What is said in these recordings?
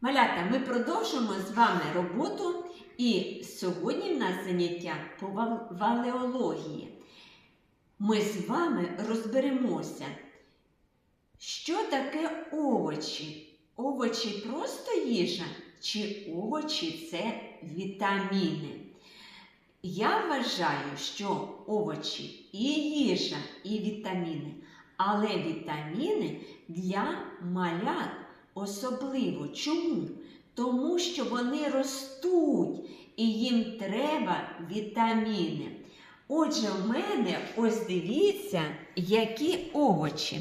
Малята, ми продовжимо з вами роботу, і сьогодні в нас заняття по валеології. Ми з вами розберемося, що таке овочі. Овочі просто їжа, чи овочі це вітаміни. Я вважаю, що овочі і їжа, і вітаміни, але вітаміни для малят особливо. Чому? Тому що вони ростуть і їм треба вітаміни. Отже, в мене ось дивіться, які овочі.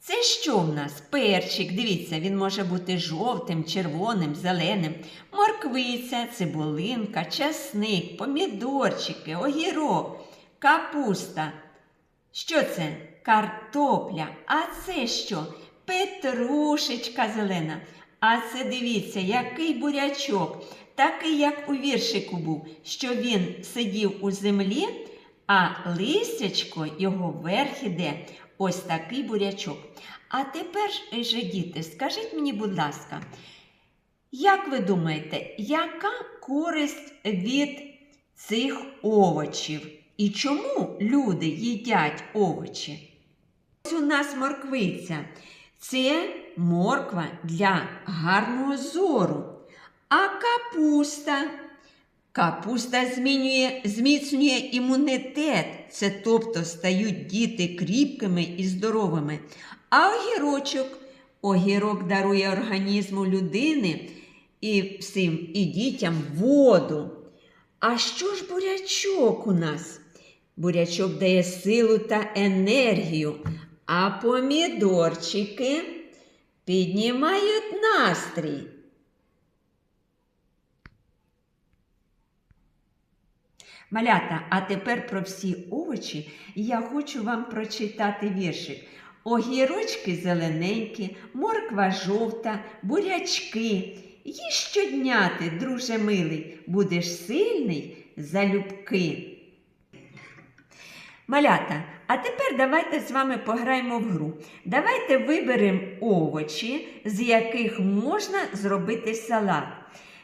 Це що в нас? Перчик, дивіться, він може бути жовтим, червоним, зеленим. Морквиця, цибулинка, часник, помідорчики, огірок, капуста. Що це? Картопля. А це що? Петрушечка зелена. А це дивіться, який бурячок. Такий, як у віршику був, що він сидів у землі, а листячко його вверх іде. Ось такий бурячок. А тепер же, діти, скажіть мені, будь ласка, як ви думаєте, яка користь від цих овочів? І чому люди їдять овочі? Ось у нас морквиця. Це морква для гарного зору. А капуста. Капуста змінює, зміцнює імунітет. Це тобто стають діти кріпкими і здоровими. А огірочок огірок дарує організму людини і всім, і дітям воду. А що ж бурячок у нас? Бурячок дає силу та енергію, а помідорчики піднімають настрій. Малята, а тепер про всі овочі я хочу вам прочитати віршик. Огірочки зелененькі, морква жовта, бурячки. Їж щодня ти, друже милий, будеш сильний залюбки. Малята, а тепер давайте з вами пограємо в гру. Давайте виберемо овочі, з яких можна зробити салат.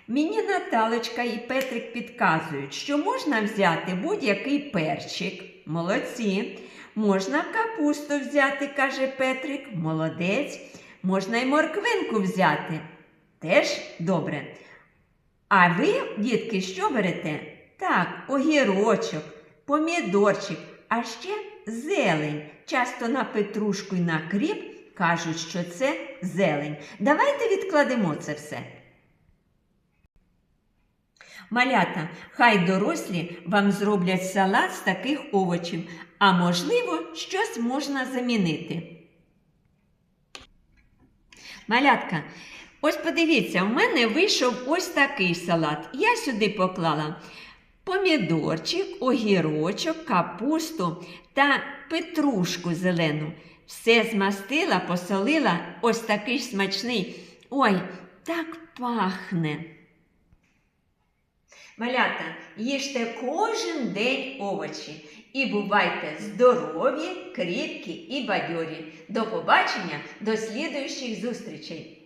Мені Наталочка і Петрик підказують, що можна взяти будь-який перчик. Молодці. Можна капусту взяти, каже Петрик. Молодець. Можна й морквинку взяти. Теж добре. А ви, дітки, що берете? Так, огірочок, помідорчик, а ще зелень. Часто на петрушку і на кріп кажуть, що це зелень. Давайте відкладемо це все. Малята, хай дорослі вам зроблять салат з таких овочів, а можливо, щось можна замінити. Малятка, ось подивіться, в мене вийшов ось такий салат. Я сюди поклала помідорчик, огірочок, капусту та петрушку зелену. Все змастила, посолила, ось такий смачний. Ой, так пахне. Малята, їжте кожен день овочі і бувайте здорові, кріпкі і бадьорі. До побачення, до слідуючих зустрічей!